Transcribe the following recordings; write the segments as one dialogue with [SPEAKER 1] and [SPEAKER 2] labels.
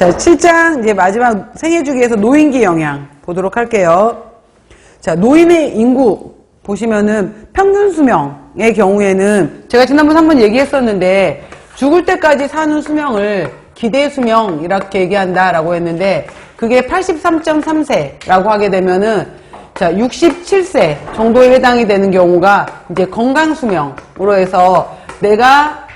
[SPEAKER 1] 자, 7장 이제 마지막 생애 주기에서 노인기 영향 보도록 할게요. 자, 노인의 인구 보시면은 평균 수명의 경우에는 제가 지난번 한번 얘기했었는데 죽을 때까지 사는 수명을 기대 수명 이렇게 얘기한다라고 했는데 그게 83.3세라고 하게 되면은 자, 67세 정도에 해당이 되는 경우가 이제 건강 수명으로 해서 내가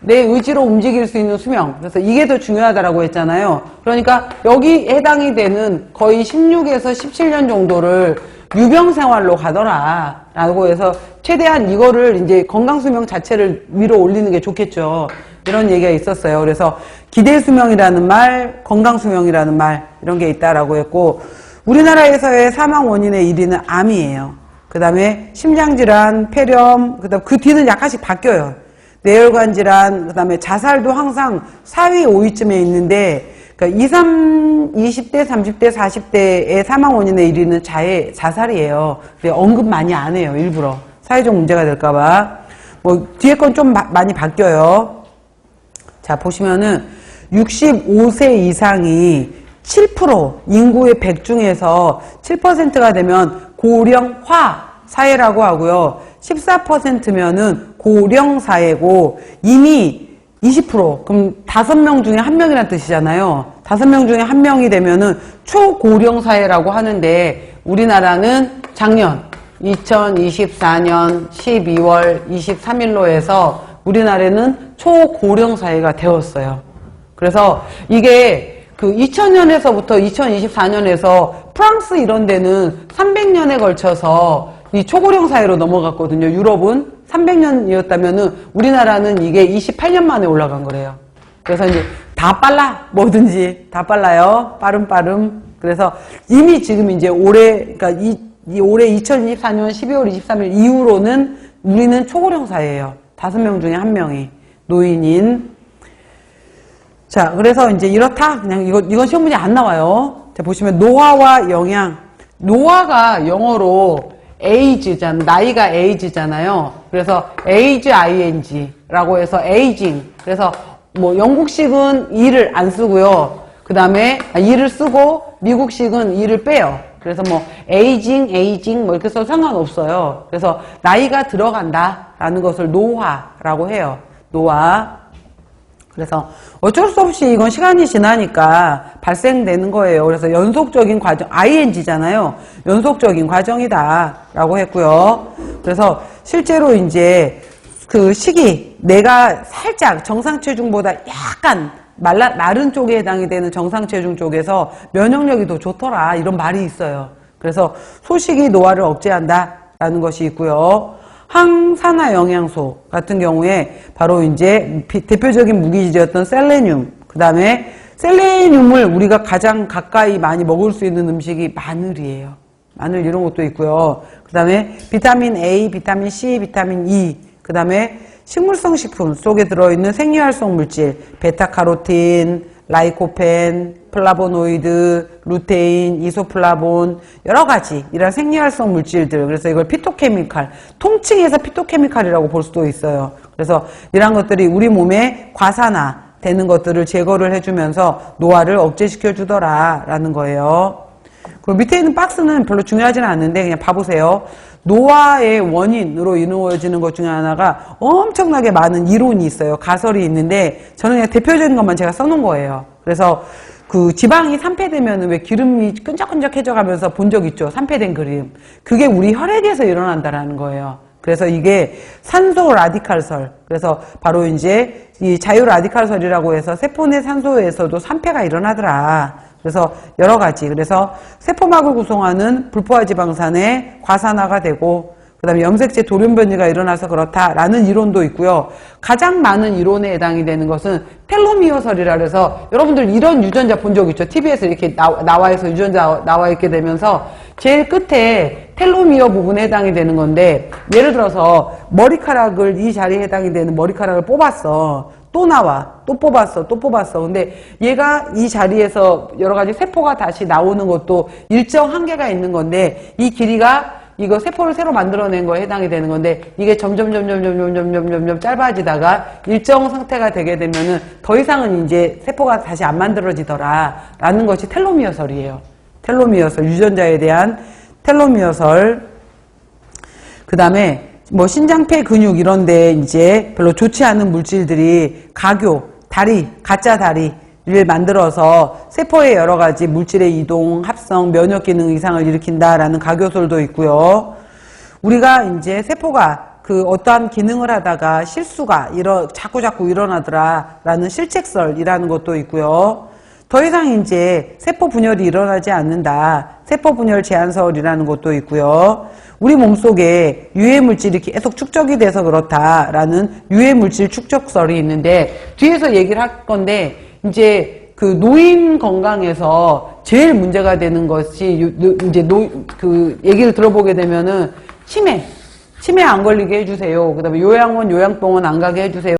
[SPEAKER 1] 내 의지로 움직일 수 있는 수명. 그래서 이게 더 중요하다라고 했잖아요. 그러니까 여기 해당이 되는 거의 16에서 17년 정도를 유병 생활로 가더라. 라고 해서 최대한 이거를 이제 건강 수명 자체를 위로 올리는 게 좋겠죠. 이런 얘기가 있었어요. 그래서 기대 수명이라는 말, 건강 수명이라는 말, 이런 게 있다라고 했고, 우리나라에서의 사망 원인의 1위는 암이에요. 그 다음에 심장질환, 폐렴, 그 다음 그 뒤는 약간씩 바뀌어요. 뇌혈관 질환, 그 다음에 자살도 항상 4위, 5위쯤에 있는데, 그러니까 2, 3, 20대, 30대, 40대의 사망 원인의 1위는 자해, 자살이에요. 근데 언급 많이 안 해요, 일부러. 사회적 문제가 될까봐. 뭐, 뒤에 건 좀 많이 바뀌어요. 자, 보시면은 65세 이상이 7% 인구의 100 중에서 7%가 되면 고령화 사회라고 하고요. 14%면은 고령 사회고 이미 20% 그럼 5명 중에 1명이라는 뜻이잖아요. 5명 중에 1명이 되면은 초고령 사회라고 하는데 우리나라는 작년 2024년 12월 23일로 해서 우리나라는 초고령 사회가 되었어요. 그래서 이게 그 2000년에서부터 2024년에서 프랑스 이런 데는 300년에 걸쳐서 이 초고령 사회로 넘어갔거든요. 유럽은 300년이었다면은 우리나라는 이게 28년 만에 올라간 거래요. 그래서 이제 다 빨라 뭐든지 다 빨라요. 빠름 빠름. 그래서 이미 지금 이제 올해 그러니까 이, 이 올해 2024년 12월 23일 이후로는 우리는 초고령 사회예요. 다섯 명 중에 한 명이 노인인 자, 그래서 이제 이렇다. 그냥 이거, 이건 시험 문제 안 나와요. 자, 보시면 노화와 영양. 노화가 영어로 age잖아. 나이가 age잖아요. 그래서 age ing라고 해서 aging. 그래서 뭐 영국식은 e를 안 쓰고요. 그 다음에 e를 쓰고 미국식은 e를 빼요. 그래서 뭐 aging, aging 뭐 이렇게 써도 상관없어요. 그래서 나이가 들어간다라는 것을 노화라고 해요. 노화. 그래서 어쩔 수 없이 이건 시간이 지나니까 발생되는 거예요. 그래서 연속적인 과정, ing잖아요. 연속적인 과정이다. 라고 했고요. 그래서 실제로 이제 그 시기, 내가 살짝 정상 체중보다 약간 말라, 마른 쪽에 해당이 되는 정상 체중 쪽에서 면역력이 더 좋더라. 이런 말이 있어요. 그래서 소식이 노화를 억제한다. 라는 것이 있고요. 항산화 영양소 같은 경우에 바로 이제 비- 대표적인 무기질이었던 셀레늄, 그 다음에 셀레늄을 우리가 가장 가까이 많이 먹을 수 있는 음식이 마늘이에요. 마늘 이런 것도 있고요. 그 다음에 비타민 A, 비타민 C, 비타민 E, 그 다음에 식물성 식품 속에 들어있는 생리활성 물질, 베타카로틴, 라이코펜, 플라보노이드, 루테인, 이소플라본 여러 가지 이런 생리활성 물질들 그래서 이걸 피토케미칼 통칭해서 피토케미칼이라고 볼 수도 있어요. 그래서 이런 것들이 우리 몸에 과산화 되는 것들을 제거를 해주면서 노화를 억제시켜 주더라라는 거예요. 그 밑에 있는 박스는 별로 중요하지는 않는데 그냥 봐보세요. 노화의 원인으로 이루어지는 것 중에 하나가 엄청나게 많은 이론이 있어요. 가설이 있는데 저는 그냥 대표적인 것만 제가 써놓은 거예요. 그래서 그 지방이 산패되면 왜 기름이 끈적끈적해져 가면서 본 적 있죠. 산패된 그림. 그게 우리 혈액에서 일어난다라는 거예요. 그래서 이게 산소 라디칼설. 그래서 바로 이제 이 자유 라디칼설이라고 해서 세포 내 산소에서도 산패가 일어나더라. 그래서 여러 가지. 그래서 세포막을 구성하는 불포화 지방산의 과산화가 되고 그다음에 염색체 돌연 변이가 일어나서 그렇다라는 이론도 있고요. 가장 많은 이론에 해당이 되는 것은 텔로미어설이라 그래서 여러분들 이런 유전자 본 적 있죠? TV에서 이렇게 나, 나와 있어 유전자 나와 있게 되면서 제일 끝에 텔로미어 부분에 해당이 되는 건데 예를 들어서 머리카락을 이 자리에 해당이 되는 머리카락을 뽑았어. 또 나와. 또 뽑았어. 또 뽑았어. 근데 얘가 이 자리에서 여러 가지 세포가 다시 나오는 것도 일정 한계가 있는 건데 이 길이가 이거 세포를 새로 만들어낸 거에 해당이 되는 건데 이게 점점 점점 점점 점점 점점 짧아지다가 일정 상태가 되게 되면은 더 이상은 이제 세포가 다시 안 만들어지더라라는 것이 텔로미어설이에요. 텔로미어설 유전자에 대한 텔로미어설 그 다음에 뭐 신장폐 근육 이런데 이제 별로 좋지 않은 물질들이 가교, 다리, 가짜 다리를 만들어서 세포의 여러 가지 물질의 이동, 합성, 면역 기능 이상을 일으킨다라는 가교설도 있고요. 우리가 이제 세포가 그 어떠한 기능을 하다가 실수가 일어 자꾸 자꾸 일어나더라라는 실책설이라는 것도 있고요. 더 이상 이제 세포 분열이 일어나지 않는다. 세포 분열 제한설이라는 것도 있고요. 우리 몸속에 유해 물질이 계속 축적이 돼서 그렇다라는 유해 물질 축적설이 있는데 뒤에서 얘기를 할 건데 이제 그 노인 건강에서 제일 문제가 되는 것이 이제 노 그 얘기를 들어보게 되면은 치매 치매 안 걸리게 해주세요. 그 다음에 요양원 요양병원 안 가게 해주세요.